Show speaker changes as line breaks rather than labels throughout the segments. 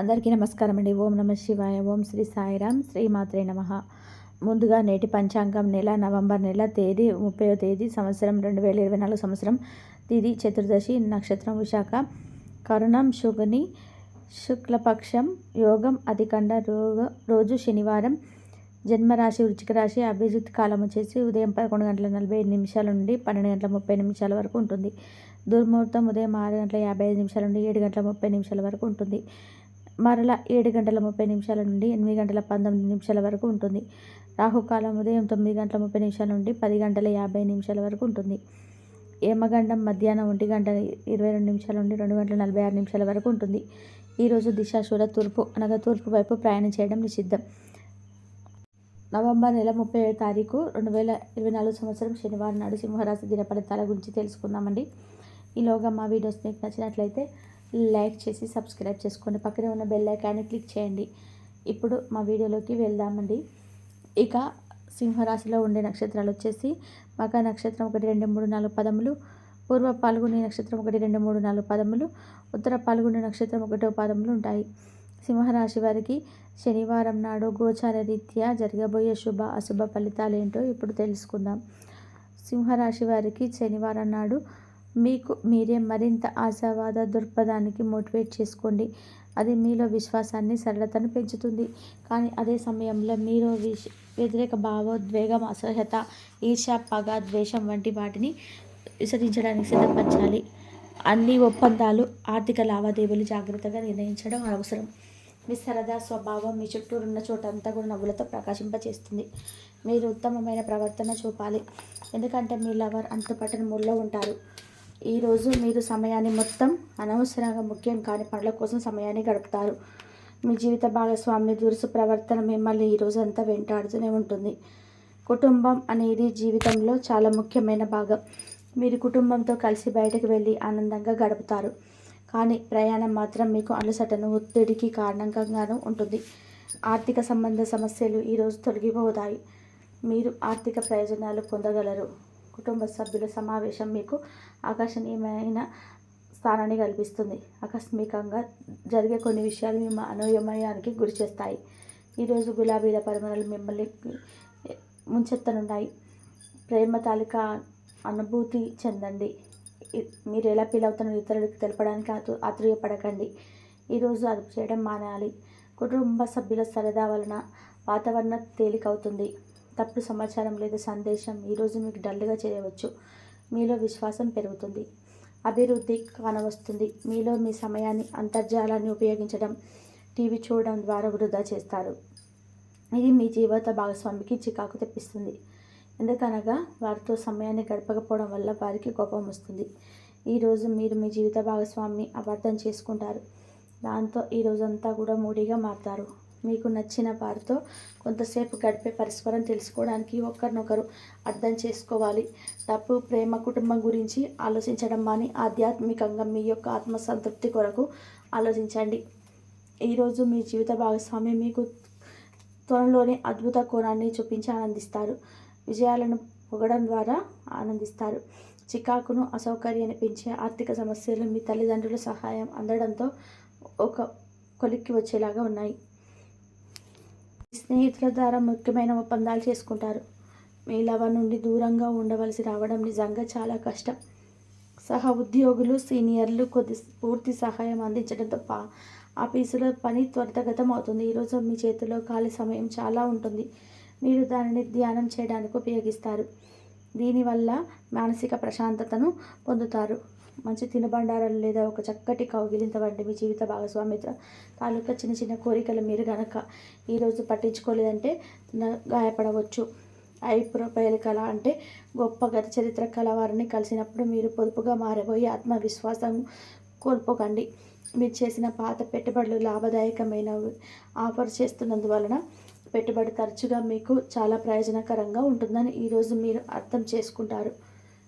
అందరికీ నమస్కారం అండి ఓం నమ శివాయ ఓం శ్రీ సాయిరామ్ శ్రీ మాత్రే నమ. ముందుగా నేటి పంచాంగం నెల నవంబర్ నెల తేదీ ముప్పై తేదీ సంవత్సరం రెండు వేల ఇరవై నాలుగు సంవత్సరం తిది చతుర్దశి నక్షత్రం విశాఖ. కరుణం శుభని శుక్లపక్షం యోగం అధికండ రోగ రోజు శనివారం. జన్మరాశి వృచ్చిక రాశి అభిజిత్ కాలం వచ్చేసి ఉదయం పదకొండు గంటల నలభై ఐదు నిమిషాల నుండి పన్నెండు గంటల ముప్పై నిమిషాల వరకు ఉంటుంది. దుర్ముహూర్తం ఉదయం ఆరు గంటల యాభై ఐదు నిమిషాల నుండి ఏడు గంటల ముప్పై నిమిషాల వరకు ఉంటుంది. మరలా ఏడు గంటల ముప్పై నిమిషాల నుండి ఎనిమిది గంటల పంతొమ్మిది నిమిషాల వరకు ఉంటుంది. రాహుకాలం ఉదయం తొమ్మిది గంటల ముప్పై నిమిషాల నుండి పది గంటల యాభై నిమిషాల వరకు ఉంటుంది. ఏమగండం మధ్యాహ్నం ఒంటి గంట ఇరవై రెండు నిమిషాల నుండి రెండు గంటల నలభై ఆరు నిమిషాల వరకు ఉంటుంది. ఈరోజు దిశాశూల తూర్పు అనగా తూర్పు వైపు ప్రయాణం చేయడం నిషిద్ధం. నవంబర్ నెల ముప్పై తారీఖు రెండు వేల ఇరవై నాలుగు సంవత్సరం శనివారం నాడు సింహరాశి దిన ఫలితాల గురించి తెలుసుకుందామండి. ఈలోగా మా వీడియోస్ మీకు నచ్చినట్లయితే లైక్ చేసి సబ్స్క్రైబ్ చేసుకోండి పక్కనే ఉన్న బెల్ ఐకాన్ని క్లిక్ చేయండి. ఇప్పుడు మా వీడియోలోకి వెళ్దామండి. ఇక సింహరాశిలో ఉండే నక్షత్రాలు వచ్చేసి మక నక్షత్రం ఒకటి రెండు మూడు నాలుగు పదములు పూర్వ పాల్గొనే నక్షత్రం ఒకటి రెండు మూడు నాలుగు పదములు ఉత్తర పాల్గొనే నక్షత్రం ఒకటో పదములు ఉంటాయి. సింహరాశి వారికి శనివారం నాడు గోచార రీత్యా జరగబోయే శుభ అశుభ ఫలితాలు ఏంటో ఇప్పుడు తెలుసుకుందాం. సింహరాశి వారికి శనివారం నాడు మీకు మీరే మరింత ఆశావాద దృక్పథానికి మోటివేట్ చేసుకోండి. అది మీలో విశ్వాసాన్ని సరళతను పెంచుతుంది. కానీ అదే సమయంలో మీరు విష వ్యతిరేక భావోద్వేగం అసహ్యత ఈర్ష పగ ద్వేషం వంటి వాటిని విసరించడానికి సిద్ధపరచాలి. అన్ని ఒప్పందాలు ఆర్థిక లావాదేవీలు జాగ్రత్తగా నిర్ణయించడం అవసరం. మీ సరదా స్వభావం మీ చుట్టూ ఉన్న చోటంతా కూడా నవ్వులతో ప్రకాశింపచేస్తుంది. మీరు ఉత్తమమైన ప్రవర్తన చూపాలి. ఎందుకంటే మీ లవర్ అంతుపట్టని మూల్లో ఉంటారు. ఈరోజు మీరు సమయాన్ని మొత్తం అనవసరంగా ముఖ్యం కాని పనుల కోసం సమయాన్ని గడుపుతారు. మీ జీవిత భాగస్వామి దురుసు ప్రవర్తన మిమ్మల్ని ఈరోజు అంతా వెంటాడుతూనే ఉంటుంది. కుటుంబం అనేది జీవితంలో చాలా ముఖ్యమైన భాగం. మీరు కుటుంబంతో కలిసి బయటకు వెళ్ళి ఆనందంగా గడుపుతారు. కానీ ప్రయాణం మాత్రం మీకు అలసటను ఒత్తిడికి కారణంగాను ఉంటుంది. ఆర్థిక సంబంధ సమస్యలు ఈరోజు తొలగిపోతాయి. మీరు ఆర్థిక ప్రయోజనాలు పొందగలరు. కుటుంబ సభ్యుల సమావేశం మీకు ఆకర్షణీయమైన స్థానాన్ని కల్పిస్తుంది. ఆకస్మికంగా జరిగే కొన్ని విషయాలు మీ అనోయమయానికి గురి చేస్తాయి. ఈరోజు గులాబీల పరిమళలు మిమ్మల్ని ముంచెత్తనున్నాయి. ప్రేమ తాలిక అనుభూతి చెందండి. మీరు ఎలా ఫీల్ అవుతున్నారో ఇతరులకు తెలపడానికి ఆతు ఆతుర్యపడకండి. ఈరోజు అదుపు చేయడం మానాలి కుటుంబ సభ్యుల సరదా వలన వాతావరణం తేలికవుతుంది. తప్పుడు సమాచారం లేదా సందేశం ఈరోజు మీకు డల్గా చేయవచ్చు. మీలో విశ్వాసం పెరుగుతుంది. అభివృద్ధి కానవస్తుంది. మీలో మీ సమయాన్ని అంతర్జాలాన్ని ఉపయోగించడం టీవీ చూడడం ద్వారా వృధా చేస్తారు. ఇది మీ జీవిత భాగస్వామికి చికాకు తెప్పిస్తుంది. ఎందుకనగా వారితో సమయాన్ని గడపకపోవడం వల్ల వారికి కోపం వస్తుంది. ఈరోజు మీరు మీ జీవిత భాగస్వామిని అబద్ధం చేసుకుంటారు. దాంతో ఈ రోజంతా కూడా మూడీగా మారుతారు. మీకు నచ్చిన వారితో కొంతసేపు గడిపే పరస్పరం తెలుసుకోవడానికి ఒకరినొకరు అర్థం చేసుకోవాలి. డబ్బు ప్రేమ కుటుంబం గురించి ఆలోచించడం మాని ఆధ్యాత్మికంగా మీ యొక్క ఆత్మసంతృప్తి కొరకు ఆలోచించండి. ఈరోజు మీ జీవిత భాగస్వామి మీకు త్వరలోనే అద్భుత కోణాన్ని చూపించి ఆనందిస్తారు. విజయాలను పొగడం ద్వారా ఆనందిస్తారు. చికాకును అసౌకర్యాన్ని పెంచే ఆర్థిక సమస్యలు మీ తల్లిదండ్రుల సహాయం అందడంతో ఒక కొలిక్కి వచ్చేలాగా ఉన్నాయి. స్నేహితుల ద్వారా ముఖ్యమైన ఒప్పందాలు చేసుకుంటారు. మీ లవ నుండి దూరంగా ఉండవలసి రావడం నిజంగా చాలా కష్టం. సహ ఉద్యోగులు సీనియర్లు కొద్ది పూర్తి సహాయం అందించడంతో పా ఆఫీసులో పని త్వరితగతం అవుతుంది ఈరోజు మీ చేతిలో ఖాళీ సమయం చాలా ఉంటుంది. మీరు దానిని ధ్యానం చేయడానికి ఉపయోగిస్తారు. దీనివల్ల మానసిక ప్రశాంతతను పొందుతారు. మంచి తినబండారాలు లేదా ఒక చక్కటి కౌగిలింత వంటి మీ జీవిత భాగస్వామితో తాలూకా చిన్న చిన్న కోరికలు మీరు గనక ఈరోజు పట్టించుకోలేదంటే గాయపడవచ్చు. ఐ కళ అంటే గొప్ప గత చరిత్ర కళ వారిని కలిసినప్పుడు మీరు పొదుపుగా మారబోయే ఆత్మవిశ్వాసం కోల్పోకండి. మీరు చేసిన పాత పెట్టుబడులు లాభదాయకమైన ఆఫర్ చేస్తున్నందువలన పెట్టుబడి తరచుగా మీకు చాలా ప్రయోజనకరంగా ఉంటుందని ఈరోజు మీరు అర్థం చేసుకుంటారు.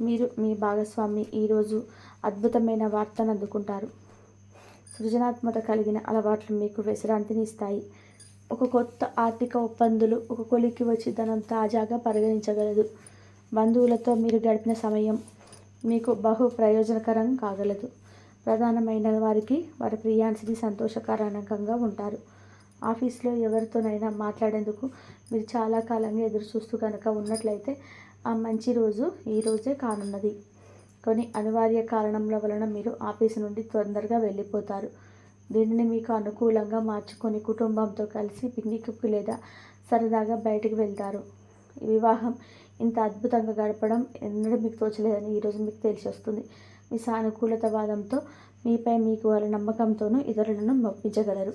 మీరు మీ భాగస్వామి ఈరోజు అద్భుతమైన వార్తను అందుకుంటారు. సృజనాత్మక కలిగిన అలవాట్లు మీకు విశ్రాంతిని ఇస్తాయి. ఒక కొత్త ఆర్థిక ఒప్పందులు ఒక కొలికి వచ్చి ధనం తాజాగా పరిగణించగలదు. బంధువులతో మీరు గడిపిన సమయం మీకు బహు ప్రయోజనకరం కాగలదు. ప్రధానమైన వారికి వారి ప్రియాన్సిని సంతోషకరంగా ఉంటారు. ఆఫీస్లో ఎవరితోనైనా మాట్లాడేందుకు మీరు చాలా కాలంగా ఎదురు చూస్తూ కనుక ఉన్నట్లయితే ఆ మంచి రోజు ఈ రోజే కానున్నది. కొన్ని అనివార్య కారణముల వలన మీరు ఆఫీసు నుండి తొందరగా వెళ్ళిపోతారు. దీనిని మీకు అనుకూలంగా మార్చుకొని కుటుంబంతో కలిసి పిక్నిక్కి లేదా సరదాగా బయటికి వెళ్తారు. వివాహం ఇంత అద్భుతంగా గడపడం ఎన్నడూ మీకు తోచలేదని ఈరోజు మీకు తెలిసి వస్తుంది. మీ సానుకూలత వాదంతో మీపై మీకు వాళ్ళ నమ్మకంతోనూ ఇతరులను మెప్పించగలరు.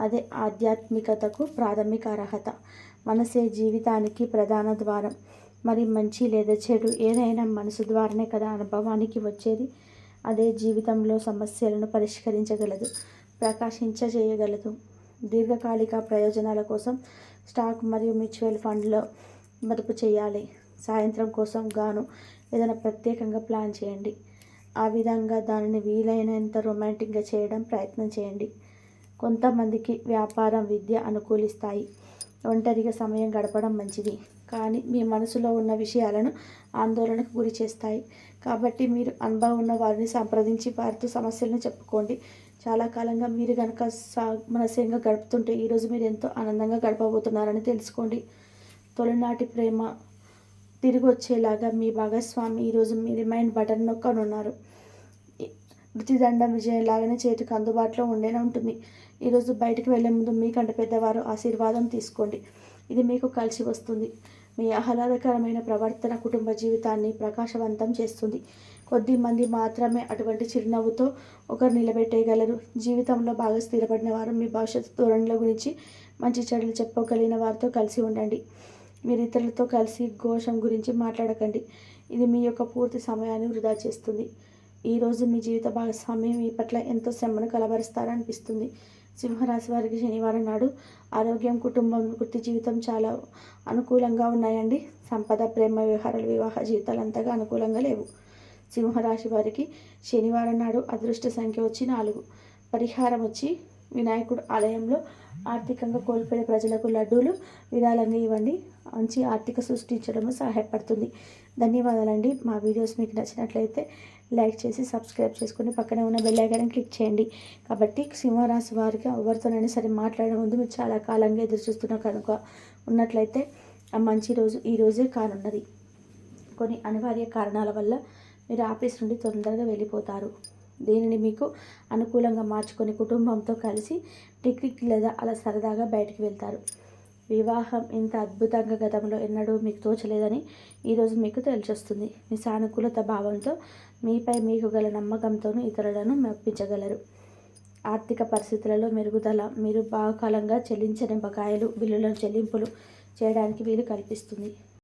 అదే ఆధ్యాత్మికతకు ప్రాథమిక అర్హత. మనసే జీవితానికి ప్రధాన ద్వారం. మరి మంచి లేదా చెడు ఏదైనా మనసు ద్వారానే కదా అనుభవానికి వచ్చేది. అదే జీవితంలో సమస్యలను పరిష్కరించగలదు ప్రకాశించజేయగలదు దీర్ఘకాలిక ప్రయోజనాల కోసం స్టాక్ మరియు మ్యూచువల్ ఫండ్లో మదుపు చేయాలి. సాయంత్రం కోసం గాను ఏదైనా ప్రత్యేకంగా ప్లాన్ చేయండి. ఆ విధంగా దానిని వీలైనంత రొమాంటిక్గా చేయడం ప్రయత్నం చేయండి. కొంతమందికి వ్యాపారం విద్య అనుకూలిస్తాయి. ఒంటరిగా సమయం గడపడం మంచిది. కానీ మీ మనసులో ఉన్న విషయాలను ఆందోళనకు గురి చేస్తాయి. కాబట్టి మీరు అనుభవం ఉన్న వారిని సంప్రదించి వారితో సమస్యలను చెప్పుకోండి. చాలా కాలంగా మీరు కనుక సా మనస్యంగా గడుపుతుంటే ఈరోజు మీరు ఎంతో ఆనందంగా గడపబోతున్నారని తెలుసుకోండి. తొలినాటి ప్రేమ తిరిగి వచ్చేలాగా మీ భాగస్వామి ఈరోజు మీ రిమైండ్ బటన్ నొక్కనున్నారు. మృతిదండం విజయం లాగానే చేతికి అందుబాటులో ఉండేనే ఉంటుంది. ఈరోజు బయటకు వెళ్ళే ముందు మీకంటే పెద్దవారు ఆశీర్వాదం తీసుకోండి. ఇది మీకు కలిసి వస్తుంది. మీ ఆహ్లాదకరమైన ప్రవర్తన కుటుంబ జీవితాన్ని ప్రకాశవంతం చేస్తుంది. కొద్ది మంది మాత్రమే అటువంటి చిరునవ్వుతో ఒకరు నిలబెట్టేయగలరు. జీవితంలో బాగా స్థిరపడిన వారు మీ భవిష్యత్తు ధోరణుల గురించి మంచి చెడులు చెప్పగలిగిన వారితో కలిసి ఉండండి. మీరు ఇతరులతో కలిసి ఘోషం గురించి మాట్లాడకండి. ఇది మీ యొక్క పూర్తి సమయాన్ని వృధా చేస్తుంది. ఈరోజు మీ జీవిత భాగస్వామ్యం మీ పట్ల ఎంతో శ్రమను కలబరుస్తారనిపిస్తుంది సింహరాశి వారికి శనివారం నాడు ఆరోగ్యం కుటుంబం వృత్తి జీవితం చాలా అనుకూలంగా ఉన్నాయండి. సంపద ప్రేమ వ్యవహారాలు వివాహ జీవితాలు అంతగా అనుకూలంగా లేవు. సింహరాశి వారికి శనివారం నాడు అదృష్ట సంఖ్య వచ్చి నాలుగు. పరిహారం వచ్చి వినాయకుడు ఆలయంలో ఆర్థికంగా కోల్పోయే ప్రజలకు లడ్డూలు విరాళంగా ఇవ్వండి. మంచి ఆర్థిక సృష్టించడంలో సహాయపడుతుంది. ధన్యవాదాలండి. మా వీడియోస్ మీకు నచ్చినట్లయితే లైక్ చేసి సబ్స్క్రైబ్ చేసుకుని పక్కనే ఉన్న బెల్ ఐకాన్ క్లిక్ చేయండి. కాబట్టి సింహరాశి వారికి ఎవరితోనైనా సరే మాట్లాడే ముందు మీరు చాలా కాలంగా ఎదురు చూస్తున్న కనుక ఉన్నట్లయితే ఆ మంచి రోజు ఈ రోజే కానున్నది. కొన్ని అనివార్య కారణాల వల్ల మీరు ఆఫీస్ నుండి తొందరగా వెళ్ళిపోతారు. దీనిని మీకు అనుకూలంగా మార్చుకొని కుటుంబంతో కలిసి పిక్నిక్ లేదా అలా సరదాగా బయటికి వెళ్తారు. వివాహం ఇంత అద్భుతంగా గతంలో ఎన్నడూ మీకు తోచలేదని ఈరోజు మీకు తెలిసొస్తుంది మీ సానుకూలత భావంతో మీపై మీకు గల నమ్మకంతోనూ ఇతరులను మెప్పించగలరు. ఆర్థిక పరిస్థితులలో మెరుగుదల మీరు బాకాలంగా చెల్లించని బకాయిలు బిల్లుల చెల్లింపులు చేయడానికి వీలు కల్పిస్తుంది.